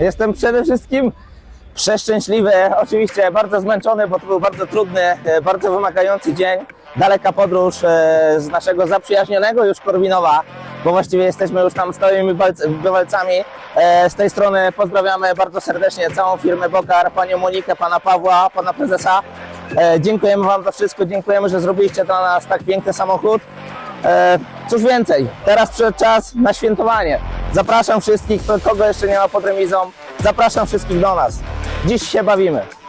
Jestem przede wszystkim przeszczęśliwy, oczywiście bardzo zmęczony, bo to był bardzo trudny, e, bardzo wymagający dzień. Daleka podróż e, z naszego zaprzyjaźnionego już Korwinowa, bo właściwie jesteśmy już tam stałymi walc- bywalcami. E, Z tej strony pozdrawiamy bardzo serdecznie całą firmę Bokar, panią Monikę, pana Pawła, pana prezesa. Dziękujemy wam za wszystko, dziękujemy, że zrobiliście dla nas tak piękny samochód. Cóż więcej, teraz przyszedł czas na świętowanie. Zapraszam wszystkich, kogo jeszcze nie ma pod remizą, zapraszam wszystkich do nas. Dziś się bawimy.